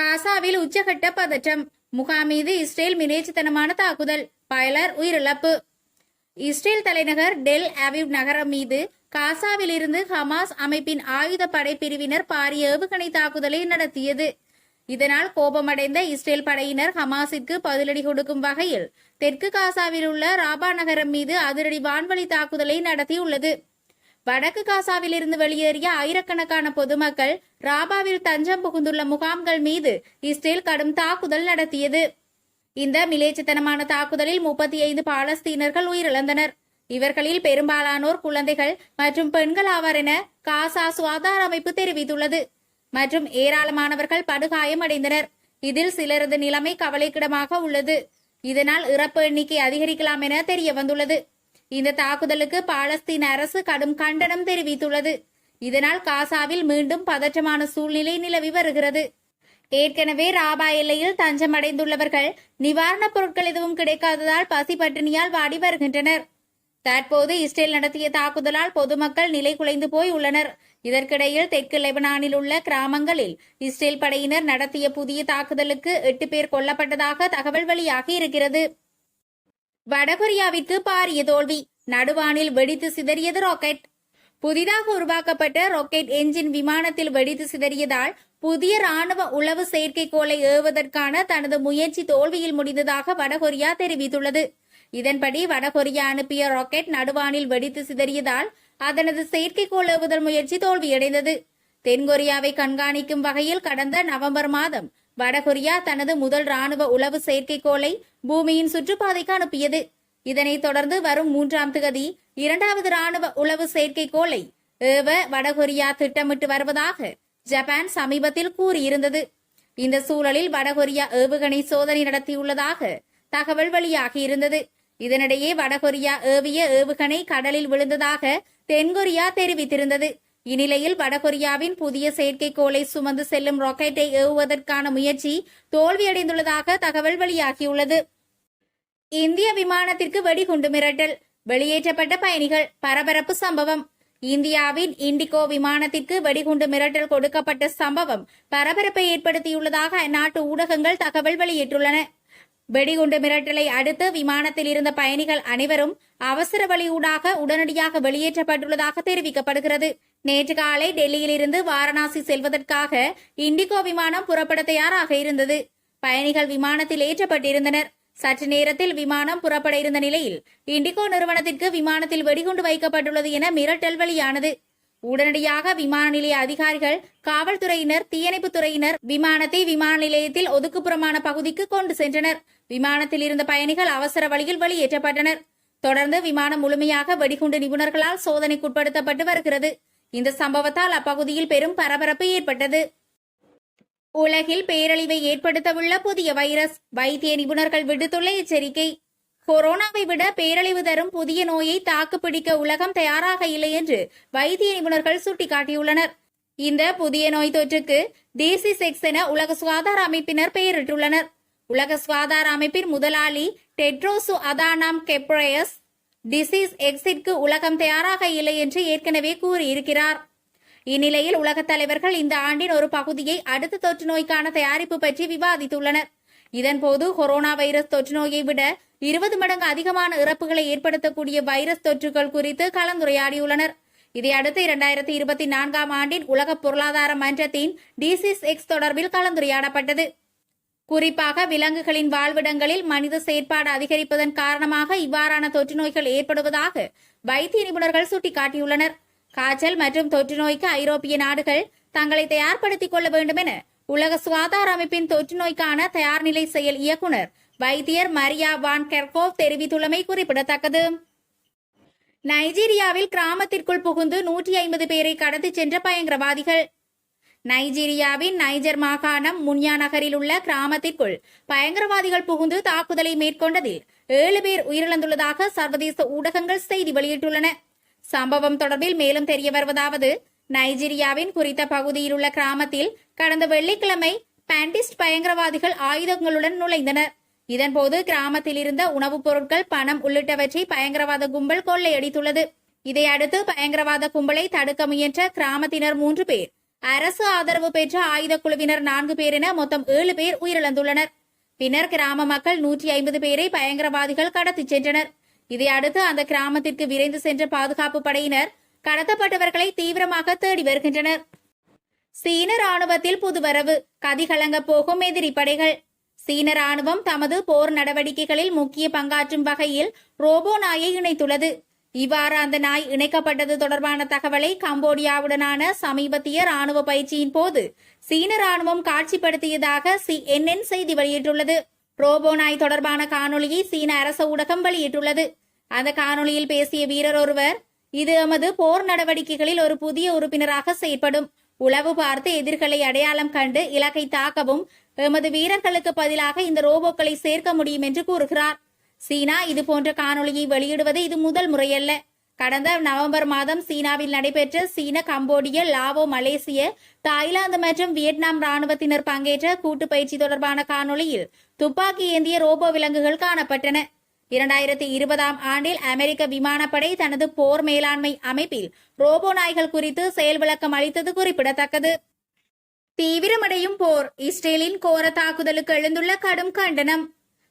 காசாவில் உச்சகட்ட பதற்றம். முகாம் மீது இஸ்ரேல் மிரேச்சித்தனமான தாக்குதல். பயலர் உயிரிழப்பு. இஸ்ரேல் தலைநகர் டெல் அவிவ் நகரம் மீது காசாவிலிருந்து ஹமாஸ் அமைப்பின் ஆயுத படை பிரிவினர் பாரிய ஏவுகணை தாக்குதலை நடத்தியது. இதனால் கோபமடைந்த இஸ்ரேல் படையினர் ஹமாஸிற்கு பதிலடி கொடுக்கும் வகையில் தெற்கு காசாவில் உள்ள ராபா நகரம் மீது அதிரடி வான்வழி தாக்குதலை நடத்தியுள்ளது. வடக்கு காசாவிலிருந்து வெளியேறிய ஆயிரக்கணக்கான பொதுமக்கள் ராபாவில் தஞ்சம் புகுந்துள்ள முகாம்கள் மீது இஸ்ரேல் கடும் தாக்குதல் நடத்தியது. இந்த மிலேச்சத்தனமான தாக்குதலில் முப்பத்தி ஐந்து பாலஸ்தீனர்கள் உயிரிழந்தனர். இவர்களில் பெரும்பாலானோர் குழந்தைகள் மற்றும் பெண்கள் ஆவார் என காசா சுகாதார அமைப்பு தெரிவித்துள்ளது. மற்றும் ஏராளமானவர்கள் படுகாயமடைந்தனர். இதில் சிலரது நிலைமை கவலைக்கிடமாக உள்ளது. இதனால் இறப்பு எண்ணிக்கை அதிகரிக்கலாம் என தெரிய வந்துள்ளது இந்த தாக்குதலுக்கு பாலஸ்தீன் அரசு கடும் கண்டனம் தெரிவித்துள்ளது. இதனால் காசாவில் மீண்டும் பதற்றமான சூழ்நிலை நிலவி வருகிறது. ஏற்கனவே ராபா எல்லையில் தஞ்சமடைந்துள்ளவர்கள் நிவாரணப் பொருட்கள் எதுவும் கிடைக்காததால் பசி பட்டினியால் வாடி வருகின்றனர். தற்போது இஸ்ரேல் நடத்திய தாக்குதலால் பொதுமக்கள் நிலை குலைந்து போய் உள்ளனர். இதற்கிடையில் தெற்கு லெபனானில் உள்ள கிராமங்களில் இஸ்ரேல் படையினர் நடத்திய புதிய தாக்குதலுக்கு எட்டு பேர் கொல்லப்பட்டதாக தகவல் வெளியாகி இருக்கிறது. வடகொரியாவிற்கு பாரிய தோல்வி. நடுவானில் வெடித்து சிதறியது ராக்கெட். புதிதாக உருவாக்கப்பட்ட ராக்கெட் என்ஜின் விமானத்தில் வெடித்து சிதறியதால் புதிய ராணுவ உளவு செயற்கைக்கோளை ஏவுவதற்கான தனது முயற்சி தோல்வியில் முடிந்ததாக வடகொரியா தெரிவித்துள்ளது. இதன்படி வடகொரியா அனுப்பிய ராக்கெட் நடுவானில் வெடித்து சிதறியதால் அதனது செயற்கைக்கோள் ஏவுதல் முயற்சி தோல்வியடைந்தது. தென்கொரியாவை கண்காணிக்கும் வகையில் கடந்த நவம்பர் மாதம் வடகொரியா தனது முதல் ராணுவ உளவு செயற்கைக்கோளை பூமியின் சுற்றுப்பாதைக்கு அனுப்பியது. இதனைத் தொடர்ந்து வரும் மூன்றாம் திகதி இரண்டாவது ராணுவ உளவு செயற்கைக்கோளை ஏவ வடகொரியா திட்டமிட்டு வருவதாக ஜப்பான் சமீபத்தில் கூறியிருந்தது. இந்த சூழலில் வடகொரியா ஏவுகணை சோதனை நடத்தியுள்ளதாக தகவல் வெளியாகியிருந்தது. இதனிடையே வடகொரியா ஏவிய ஏவுகணை கடலில் விழுந்ததாக தென்கொரியா தெரிவித்திருந்தது. இந்நிலையில் வடகொரியாவின் புதிய செயற்கைக்கோளை சுமந்து செல்லும் ராக்கெட்டை ஏவுவதற்கான முயற்சி தோல்வியடைந்துள்ளதாக தகவல் வெளியாகியுள்ளது. இந்திய விமானத்திற்கு வெடிகுண்டு மிரட்டல் வெளியேற்றப்பட்ட பயணிகள் பரபரப்பு சம்பவம். இந்தியாவின் இண்டிகோ விமானத்திற்கு வெடிகுண்டு மிரட்டல் கொடுக்கப்பட்ட சம்பவம் பரபரப்பை ஏற்படுத்தியுள்ளதாக அந்நாட்டு ஊடகங்கள் தகவல் வெளியிட்டுள்ளன. வெடிகுண்டு மிரட்டலை அடுத்து விமானத்தில் இருந்த பயணிகள் அனைவரும் அவசர வழியூடாக உடனடியாக வெளியேற்றப்பட்டுள்ளதாக தெரிவிக்கப்படுகிறது. நேற்று காலை டெல்லியிலிருந்து வாரணாசி செல்வதற்காக இண்டிகோ விமானம் புறப்பட தயாராக இருந்தது. பயணிகள் விமானத்தில் ஏற்றப்பட்டிருந்தனர். சற்று நேரத்தில் விமானம் புறப்பட இருந்த நிலையில் இண்டிகோ நிறுவனத்திற்கு விமானத்தில் வெடிகுண்டு வைக்கப்பட்டுள்ளது என மிரட்டல் வெளியானது. உடனடியாக விமான நிலைய அதிகாரிகள் காவல்துறையினர் தீயணைப்பு துறையினர் விமானத்தை விமான நிலையத்தில் ஒதுக்குப்புறமான பகுதிக்கு கொண்டு சென்றனர். விமானத்தில் இருந்த பயணிகள் அவசர வழியில் வெளியேற்றப்பட்டனர். தொடர்ந்து விமானம் முழுமையாக வெடிகுண்டு நிபுணர்களால் சோதனைக்குட்படுத்தப்பட்டு வருகிறது. இந்த சம்பவத்தால் அப்பகுதியில் பெரும் பரபரப்பு ஏற்பட்டது. உலகில் பேரழிவை ஏற்படுத்தவுள்ள புதிய வைரஸ் வைத்திய நிபுணர்கள் விடுத்துள்ள எச்சரிக்கை கொரோனாவை விட பேரழிவு தரும் புதிய நோயை தாக்குப்பிடிக்க உலகம் தயாராக இல்லை என்று வைத்திய நிபுணர்கள் சுட்டிக்காட்டியுள்ளனர். இந்த புதிய நோய் தொற்றுக்கு தேசி செக்ஸ் என உலக சுகாதார அமைப்பினர் பெயரிட்டுள்ளனர். உலக சுகாதார அமைப்பின் முதலாளி டெட்ரோசு அதானாம் கெப்ரயஸ் டிசீஸ் எக்ஸிற்கு உலகம் தயாராக இல்லை என்று ஏற்கனவே கூறியிருக்கிறார். இந்நிலையில் உலகத் தலைவர்கள் இந்த ஆண்டின் ஒரு பகுதியை அடுத்த தொற்று நோய்க்கான தயாரிப்பு பற்றி விவாதித்துள்ளனர். இதன்போது கொரோனா வைரஸ் தொற்று நோயை விட இருபது மடங்கு அதிகமான இறப்புகளை ஏற்படுத்தக்கூடிய வைரஸ் தொற்றுகள் குறித்து கலந்துரையாடியுள்ளனர். இதையடுத்து இரண்டாயிரத்தி இருபத்தி நான்காம் ஆண்டின் உலக பொருளாதார மன்றத்தின் டிசிஸ் எக்ஸ் தொடர்பில் கலந்துரையாடப்பட்டது. குறிப்பாக விலங்குகளின் வாழ்விடங்களில் மனித செயற்பாடு அதிகரிப்பதன் காரணமாக இவ்வாறான தொற்று நோய்கள் ஏற்படுவதாக வைத்திய நிபுணர்கள் சுட்டிக்காட்டியுள்ளனர். காய்ச்சல் மற்றும் தொற்று நோய்க்கு ஐரோப்பிய நாடுகள் தங்களை தயார்படுத்திக் கொள்ள வேண்டும் என உலக சுகாதார அமைப்பின் தொற்று நோய்க்கான தயார்நிலை செயல் இயக்குனர் வைத்தியர் மரியா வான் கெர்கோவ் தெரிவித்துள்ளமை குறிப்பிடத்தக்கது. நைஜீரியாவில் கிராமத்திற்குள் புகுந்து நூற்றி ஐம்பது பேரை கடத்திச் சென்ற பயங்கரவாதிகள். நைஜீரியாவின் நைஜர் மாகாணம் முன்யா நகரில் உள்ள கிராமத்திற்குள் பயங்கரவாதிகள் புகுந்து தாக்குதலை மேற்கொண்டதில் ஏழு பேர் உயிரிழந்துள்ளதாக சர்வதேச ஊடகங்கள் செய்தி வெளியிட்டுள்ளன. சம்பவம் தொடர்பில் மேலும் தெரிய வருவதாவது நைஜீரியாவின் குறித்த பகுதியில் உள்ள கிராமத்தில் கடந்த வெள்ளிக்கிழமை பேண்டிஸ்ட் பயங்கரவாதிகள் ஆயுதங்களுடன் நுழைந்தனர். இதன்போது கிராமத்தில் இருந்த உணவுப் பொருட்கள் பணம் உள்ளிட்டவற்றை பயங்கரவாத கும்பல் கொள்ளையடித்துள்ளது. இதையடுத்து பயங்கரவாத கும்பலை தடுக்க முயன்ற கிராமத்தினர் மூன்று பேர் அரசு ஆதரவு பெற்ற ஆயுத குழுவினர் நான்கு பேர் என மொத்தம் ஏழு பேர் உயிரிழந்துள்ளனர். பின்னர் கிராம மக்கள் நூற்றி ஐம்பது பேரை பயங்கரவாதிகள் கடத்திச் சென்றனர். இதையடுத்து அந்த கிராமத்திற்கு விரைந்து சென்ற பாதுகாப்பு படையினர் கடத்தப்பட்டவர்களை தீவிரமாக தேடி வருகின்றனர். சீன ராணுவத்தில் புதுவரவு கதிகலங்க போகும் எதிரி படைகள். சீன ராணுவம் தமது போர் நடவடிக்கைகளில் முக்கிய பங்காற்றும் வகையில் ரோபோ நாயை இணைத்துள்ளது. இவ்வாறு அந்த நாய் இணைக்கப்பட்டது தொடர்பான தகவலை கம்போடியாவுடனான சமீபத்திய ராணுவ பயிற்சியின் போது சீன ராணுவம் காட்சிப்படுத்தியதாக சிஎன்என் செய்தி வெளியிட்டுள்ளது. ரோபோ நாய் தொடர்பான காணொளியை சீன அரச ஊடகம் வெளியிட்டுள்ளது. அந்த காணொளியில் பேசிய வீரர் ஒருவர் இது எமது போர் நடவடிக்கைகளில் ஒரு புதிய உறுப்பினராக செயற்படும். உளவு பார்த்து எதிர்களை அடையாளம் கண்டு இலக்கை தாக்கவும் எமது வீரர்களுக்கு பதிலாக இந்த ரோபோக்களை சேர்க்க முடியும் என்று கூறுகிறார். சீனா இது போன்ற காணொளியை வெளியிடுவது இது முதல் முறையல்ல. கடந்த நவம்பர் மாதம் சீனாவில் நடைபெற்ற சீன கம்போடிய லாவோ மலேசிய தாய்லாந்து மற்றும் வியட்நாம் ராணுவத்தினர் பங்கேற்ற கூட்டு பயிற்சி தொடர்பான காணொளியில் துப்பாக்கி ஏந்திய ரோபோ விலங்குகள் காணப்பட்டன. இரண்டாயிரத்தி இருபதாம் ஆண்டில் அமெரிக்க விமானப்படை தனது போர் மேலாண்மை அமைப்பில் ரோபோ நாய்கள் குறித்து செயல் விளக்கம் அளித்தது குறிப்பிடத்தக்கது. தீவிரமடையும் போர் இஸ்ரேலின் கோர தாக்குதலுக்கு எழுந்துள்ள கடும் கண்டனம்.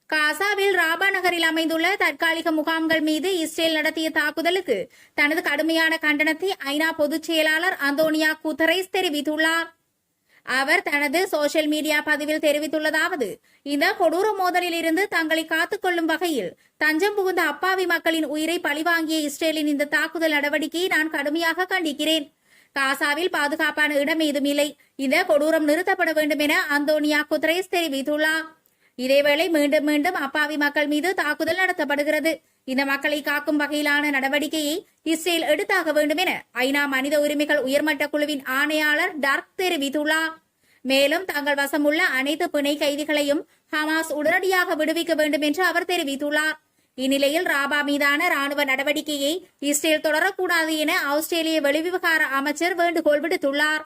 காசாவில் ராபா நகரில் அமைந்துள்ள தற்காலிக முகாம்கள் மீது இஸ்ரேல் நடத்திய தாக்குதலுக்கு தனது கடுமையான கண்டனத்தை ஐநா பொதுச் செயலாளர் அந்தோனியா குத்தரைஸ் தெரிவித்துள்ளார். அவர் தனது சோஷியல் மீடியா பதிவில் தெரிவித்துள்ளதாவது இந்த கொடூர மோதலில் இருந்து தங்களை காத்துக்கொள்ளும் வகையில் தஞ்சம் புகுந்த அப்பாவி மக்களின் உயிரை பழிவாங்கிய இஸ்ரேலின் இந்த தாக்குதல் நடவடிக்கையை நான் கடுமையாக கண்டிக்கிறேன். காசாவில் பாதுகாப்பான இடம் ஏதுமில்லை இந்த கொடூரம் நிறுத்தப்பட வேண்டும் என அந்தோனியா குத்ரேஸ் தெரிவித்துள்ளார். இதேவேளை மீண்டும் மீண்டும் அப்பாவி மக்கள் மீது தாக்குதல் நடத்தப்படுகிறது. இந்த மக்களை காக்கும் வகையிலான நடவடிக்கையை இஸ்ரேல் எடுத்தாக வேண்டும் என ஐநா மனித உரிமைகள் உயர்மட்ட குழுவின் ஆணையாளர் டார்க் தெரிவித்துள்ளார். மேலும் தங்கள் வசமுள்ள அனைத்து பிணை கைதிகளையும் ஹமாஸ் உடனடியாக விடுவிக்க வேண்டும் என்று அவர் தெரிவித்துள்ளார். இந்நிலையில் ராபா மீதான ராணுவ நடவடிக்கையை இஸ்ரேல் தொடரக்கூடாது என ஆஸ்திரேலிய வெளிவிவகார அமைச்சர் வேண்டுகோள் விடுத்துள்ளார்.